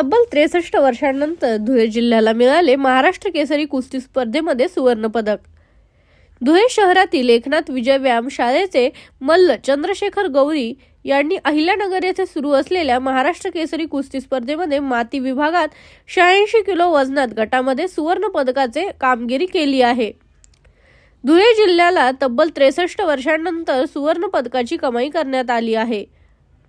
तब्बल त्रेसष्ट वर्षांनंतर धुळे जिल्ह्याला मिळाले महाराष्ट्र केसरी कुस्ती स्पर्धेमध्ये सुवर्णपदक. धुळे शहरातील एकनाथ विजय व्यायाम शाळेचे मल्ल चंद्रशेखर गौरी यांनी अहिल्यानगर येथे सुरू असलेल्या महाराष्ट्र केसरी कुस्ती स्पर्धेमध्ये माती विभागात शहाऐंशी किलो वजनात गटामध्ये सुवर्ण पदकाचे कामगिरी केली आहे. धुळे जिल्ह्याला तब्बल त्रेसष्ट वर्षांनंतर सुवर्ण पदकाची कमाई करण्यात आली आहे.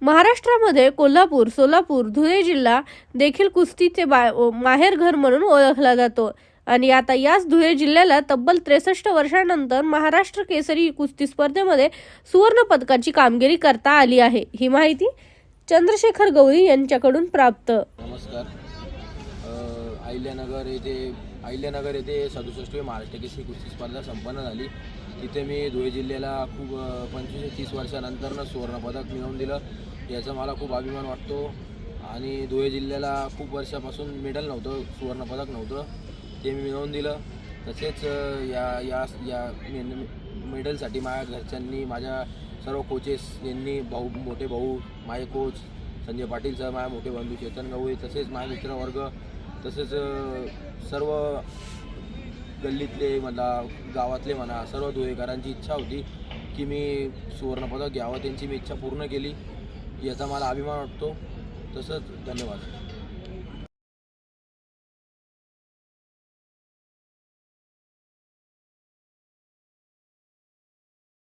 महाराष्ट्रामध्ये कोल्हापूर सोलापूर धुळे जिल्हा देखील कुस्तीचे बा माहेरघर म्हणून ओळखला जातो. आणि आता याच धुळे जिल्ह्याला तब्बल त्रेसष्ट वर्षानंतर महाराष्ट्र केसरी कुस्ती स्पर्धेमध्ये सुवर्ण पदकाची कामगिरी करता आली आहे. ही माहिती चंद्रशेखर गौरी यांच्याकडून प्राप्त. नमस्कार. अहिल्यानगर येथे अहिल्यानगर येथे सदुसष्टवी महाराष्ट्र केसरी कुस्ती स्पर्धा संपन्न झाली. तिथे मी धुळे जिल्ह्याला खूप पंचवीस ते तीस वर्षानंतरनं सुवर्णपदक मिळवून दिलं. याचा मला खूप अभिमान वाटतो. आणि धुळे जिल्ह्याला खूप वर्षापासून मेडल नव्हतं सुवर्णपदक नव्हतं. ते मी मिळवून दिलं. तसेच या या या मेडलसाठी माझ्या घरच्यांनी माझ्या सर्व कोचेस यांनी भाऊ मोठे भाऊ माझे कोच संजय पाटील सर माझ्या मोठे बंधू चेतन गवळी तसेच माझे मित्रवर्ग तसेच सर्व गल्लीतले म्हणा गावातले म्हणा सर्व धुळेकरांची इच्छा होती की मी सुवर्णपदक घ्यावं. त्यांची मी इच्छा पूर्ण केली. याचा मला अभिमान वाटतो. तसंच धन्यवाद.